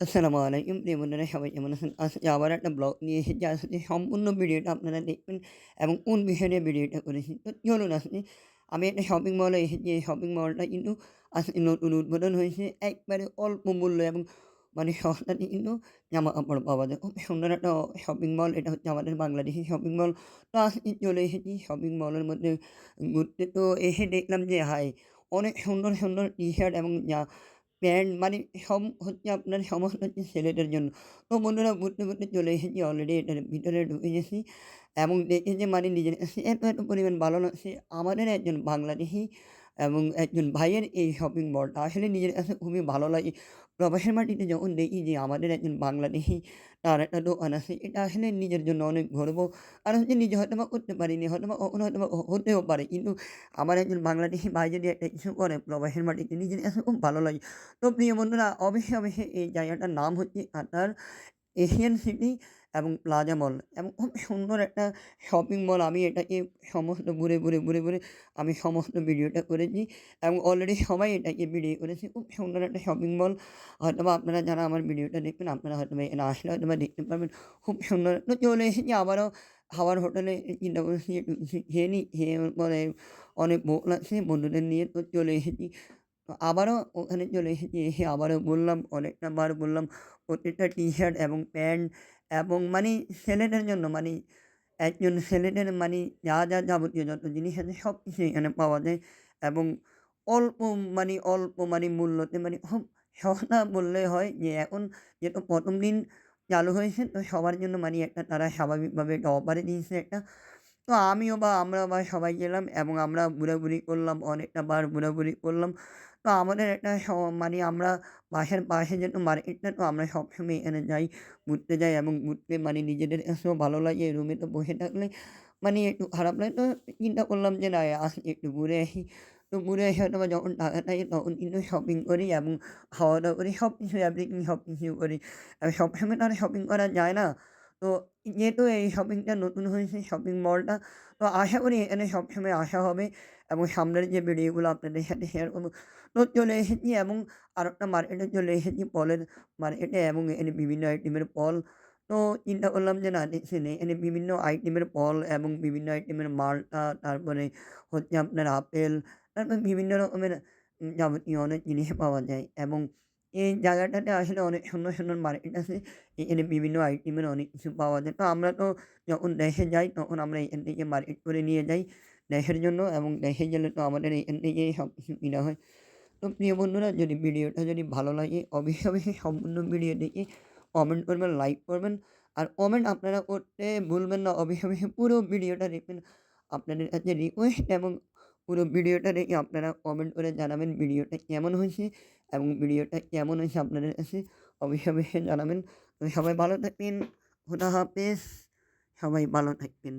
আসসালামু আলাইকুম প্রিয় বন্ধুরা সবাই কেমন আছেন আজকে আবার একটা ব্লগ নিয়ে এসেছি আজকে সম্পূর্ণ ভিডিওটা আপনারা দেখবেন এবং কোন বিষয় ভিডিওটা করেছি তো চলুন আজকে আমি একটা শপিং মলে এসেছি এই শপিং মলটা কিন্তু আজকে নতুন উদ্বোধন হয়েছে একবারে অল্প মূল্য এবং মানে সস্তাতে কিন্তু জামা কাপড় পাওয়া যায় খুব সুন্দর একটা শপিং মল এটা হচ্ছে আমাদের বাংলাদেশি শপিং মল তো আজকে চলে এসেছি শপিং মলের মধ্যে ঘুরতে তো এসে দেখলাম যে হাই অনেক সুন্দর সুন্দর টি শার্ট এবং প্যান্ট মানে সব হচ্ছে আপনার সমস্ত হচ্ছে ছেলেদের জন্য। তো বন্ধুরা ঘুরতে ঘুরতে চলে এসেছি অলরেডি এটার ভিতরে ঢুকে গেছি। এবং দেখে যে মানে নিজের এত এত পরিমাণ ভালো লাগছে। আমাদের একজন বাংলাদেশি এবং একজন ভাইয়ের এই শপিং মলটা আসলে নিজের কাছে খুবই ভালো লাগে। প্রবাসের মাটিতে যখন দেখি যে আমাদের একজন বাংলাদেশি তার একটা দোকান আছে এটা আসলে নিজের জন্য অনেক গর্ব। আর হচ্ছে নিজে হয়তো বা করতে পারিনি হয়তো বা কখনো হয়তো বা হতেও পারে। কিন্তু আমার একজন বাংলাদেশি ভাই যদি একটা কিছু করে প্রবাসের মাটিতে, নিজের এসে খুব ভালো লাগে। তো প্রিয় বন্ধুরা, অবশ্যই অবশ্যই এই জায়গাটার নাম হচ্ছে আপনার এশিয়ান সিটি। এবং প্লাজা মল এবং খুব সুন্দর একটা শপিং মল আমি এটাকে সমস্ত ঘুরে ঘুরে ঘুরে ঘুরে আমি সমস্ত ভিডিওটা করেছি এবং অলরেডি সবাই এটাকে ভিডিও করেছি। খুব সুন্দর একটা শপিং মল হয়তো বা আপনারা যারা আমার ভিডিওটা দেখবেন, আপনারা হয়তো বা এখানে আসলে হয়তো বা দেখতে পারবেন খুব সুন্দর তো চলে এসেছি। আবারও খাবার হোটেলে চিন্তা করেছি খেয়ে নিই। খেয়ে পরে অনেক ভোগ লাগছে বন্ধুদের নিয়ে তো চলে এসেছি। আবারও ওখানে চলে এসেছি। এসে আবারও বললাম, অনেকটা বার বললাম, প্রত্যেকটা টি শার্ট এবং প্যান্ট এবং মানে ছেলেদের জন্য মানে একজন ছেলেদের মানে যা যা যাবতীয় যত জিনিস আছে সব কিছু এখানে পাওয়া যায়। এবং অল্প মানে অল্প মানে মূল্যতে মানে খুব সস্তা বললে হয় যে এখন যেহেতু প্রথম দিন চালু হয়েছে, তো সবার জন্য মানে একটা তারা স্বাভাবিকভাবে একটা অফারে দিয়েছে একটা। তো আমিও বা আমরা বা সবাই গেলাম এবং আমরা ঘোরাঘুরি করলাম, অনেকটা বার ঘোরাঘুরি করলাম। তো আমাদের একটা মানে আমরা বাসার পাশে যেহেতু মার্কেটটা, তো আমরা সবসময় এখানে যাই, ঘুরতে যাই এবং ঘুরতে মানে নিজেদের কাছেও ভালো লাগে রুমে তো বসে থাকলে মানে একটু খারাপ লাগে। তো চিন্তা করলাম যে না আজকে একটু ঘুরে আসি। তো ঘুরে এসে হয়তো বা যখন টাকা থাকে তখন কিন্তু শপিং করি এবং খাওয়া দাওয়া করি সব কিছু এভরিথিং সব কিছু করি সবসময় তো আর শপিং করা যায় না। তো যেহেতু এই শপিংটা নতুন হয়েছে শপিং মলটা তো আশা করি এখানে সবসময় আসা হবে এবং সামনের যে ভিডিওগুলো আপনাদের সাথে শেয়ার করব তো চলে এসেছি এবং আর একটা মার্কেটে চলে এসেছি পলের মার্কেটে এবং এখানে বিভিন্ন আইটেমের পল তো চিন্তা করলাম যে না দেখছি এখানে বিভিন্ন আইটেমের ফল এবং বিভিন্ন আইটেমের মালটা তারপরে হচ্ছে আপনার আপেল তারপরে বিভিন্ন রকমের যাবতীয় অনেক জিনিস পাওয়া যায় এবং এই জায়গাটাতে আসলে অনেক সুন্দর সুন্দর মার্কেট আছে। এখানে বিভিন্ন আইটেমের অনেক কিছু পাওয়া যায়। তো আমরা তো যখন দেশে যাই, তখন আমরা এখান থেকে মার্কেট করে নিয়ে যাই দেশের জন্য এবং দেশে গেলে তো আমাদের এখান থেকেই সব কিছু কিনা হয়। তো প্রিয় বন্ধুরা, যদি ভিডিওটা যদি ভালো লাগে, অবশ্যই অবশ্যই সম্পূর্ণ ভিডিও দেখে কমেন্ট করবেন লাইক করবেন। আর কমেন্ট আপনারা করতে ভুলবেন না, অবশ্যই পুরো ভিডিওটা দেখবেন। আপনাদের কাছে রিকোয়েস্ট এবং পুরো ভিডিওটা দেখে আপনারা কমেন্ট করে জানাবেন ভিডিওটা কেমন হয়েছে এবং ভিডিওটা কেমন হয়েছে আপনাদের কাছে অবশ্যই জানাবেন। সবাই ভালো থাকবেন, খুদা হাফেজ, সবাই ভালো থাকবেন।